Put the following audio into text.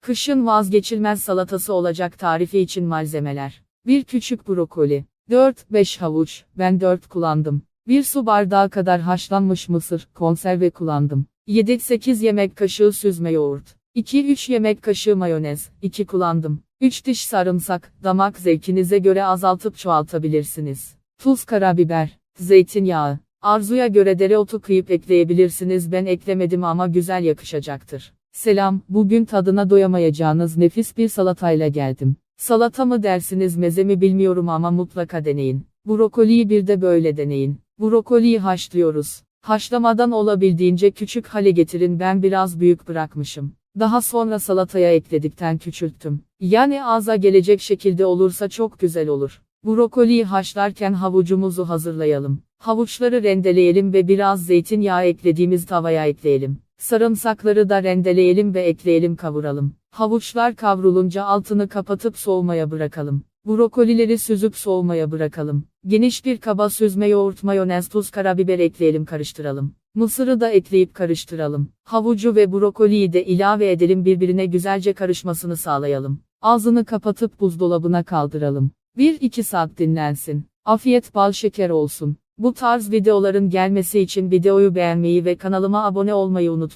Kışın vazgeçilmez salatası olacak tarifi için malzemeler. 1 küçük brokoli. 4-5 havuç, ben 4 kullandım. 1 su bardağı kadar haşlanmış mısır, konserve kullandım. 7-8 yemek kaşığı süzme yoğurt. 2-3 yemek kaşığı mayonez, 2 kullandım. 3 diş sarımsak, damak zevkinize göre azaltıp çoğaltabilirsiniz. Tuz karabiber, zeytinyağı. Arzuya göre dereotu kıyıp ekleyebilirsiniz ben eklemedim ama güzel yakışacaktır. Selam, bugün tadına doyamayacağınız nefis bir salatayla geldim. Salata mı dersiniz meze mi bilmiyorum ama mutlaka deneyin. Brokoliyi bir de böyle deneyin. Brokoliyi haşlıyoruz. Haşlamadan olabildiğince küçük hale getirin ben biraz büyük bırakmışım. Daha sonra salataya ekledikten küçülttüm. Yani ağza gelecek şekilde olursa çok güzel olur. Brokoliyi haşlarken havucumuzu hazırlayalım. Havuçları rendeleyelim ve biraz zeytinyağı eklediğimiz tavaya ekleyelim. Sarımsakları da rendeleyelim ve ekleyelim kavuralım. Havuçlar kavrulunca altını kapatıp soğumaya bırakalım. Brokolileri süzüp soğumaya bırakalım. Geniş bir kaba süzme yoğurt mayonez tuz karabiber ekleyelim karıştıralım. Mısırı da ekleyip karıştıralım. Havucu ve brokoliyi de ilave edelim birbirine güzelce karışmasını sağlayalım. Ağzını kapatıp buzdolabına kaldıralım. 1-2 saat dinlensin. Afiyet bal şeker olsun. Bu tarz videoların gelmesi için videoyu beğenmeyi ve kanalıma abone olmayı unutmayın.